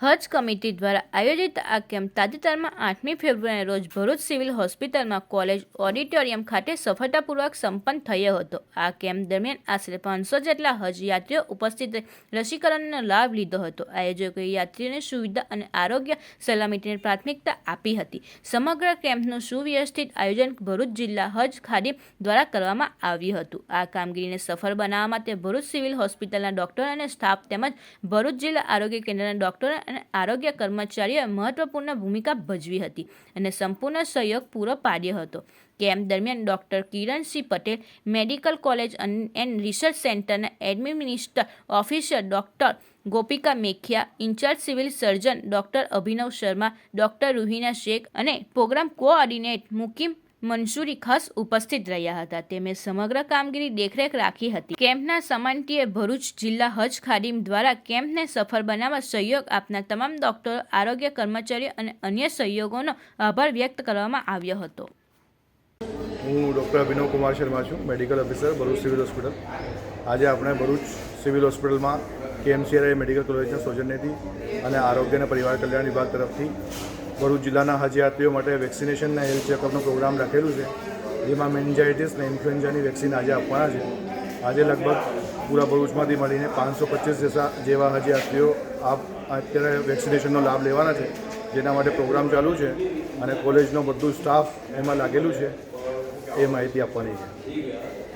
હજ કમિટી દ્વારા આયોજિત આ કેમ્પ તાજેતરમાં આઠમી ફેબ્રુઆરી રોજ ભરૂચ સિવિલ હોસ્પિટલમાં કોલેજ ઓડિટોરિયમ ખાતે સફળતાપૂર્વક સંપન્ન થયો હતો. આ કેમ્પ દરમિયાન આશરે પાંચસો જેટલા હજ યાત્રીઓ ઉપસ્થિત રસીકરણનો લાભ લીધો હતો. આયોજકોએ યાત્રીઓને સુવિધા અને આરોગ્ય સલામતીને પ્રાથમિકતા આપી હતી. સમગ્ર કેમ્પનું સુવ્યવસ્થિત આયોજન ભરૂચ જિલ્લા હજ ખાદી દ્વારા કરવામાં આવ્યું હતું. આ કામગીરીને સફળ બનાવવા માટે ભરૂચ સિવિલ હોસ્પિટલના ડોક્ટર અને સ્ટાફ તેમજ ભરૂચ જિલ્લા આરોગ્ય કેન્દ્રના ડોક્ટરો અને આરોગ્ય કર્મચારીઓએ મહત્વપૂર્ણ ભૂમિકા ભજવી હતી અને સંપૂર્ણ સહયોગ પૂરો પાડ્યો હતો. કેમ્પ દરમિયાન doctor Kiransinh Patel, medical college and research સેન્ટરના administer officer doctor Gopika Mekhia, incharge civil surgeon doctor Abhinav Sharma, doctor Ruhina Sheikh અને પ્રોગ્રામ કોઓર્ડિનેટ મુકીમ મંસૂરી ખાસ ઉપસ્થિત રહ્યા હતા. તેમણે સમગ્ર કામગીરી દેખરેખ રાખી હતી. કેમ્પના સમાનટીએ ભરૂચ જિલ્લા હજ ખાદિમ દ્વારા કેમ્પને સફળ બનાવવા સહયોગ આપનાર તમામ ડોક્ટરો, આરોગ્ય કર્મચારીઓ અને અન્ય સહયોગોનો આભાર વ્યક્ત કરવામાં આવ્યો હતો. હું ડૉક્ટર અભિનવ કુમાર શર્મા છું, medical officer, Bharuch civil hospital. આજે આપણે ભરૂચ સિવિલ હોસ્પિટલમાં કેએમસીઆરઆઈ મેડિકલ કોલેજના સૌજન્યથી અને આરોગ્ય અને પરિવાર કલ્યાણ વિભાગ તરફથી ભરૂચ જિલ્લાના હજયાત્રીઓ માટે વેક્સિનેશનના હેલ્થ ચેકઅપનો પ્રોગ્રામ રાખેલું છે, જેમાં મેન્જાઇટિસ અને ઇન્ફ્લુએન્ઝાની વેક્સિન આજે આપવાના છે. આજે લગભગ પૂરા ભરૂચમાંથી મળીને પાંચસો પચીસ જેસા જેવા હજયાત્રીઓ આપ અત્યારે વેક્સિનેશનનો લાભ લેવાના છે, જેના માટે પ્રોગ્રામ ચાલુ છે અને કોલેજનો બધું સ્ટાફ એમાં લાગેલું છે, એ માહિતી આપવાની છે.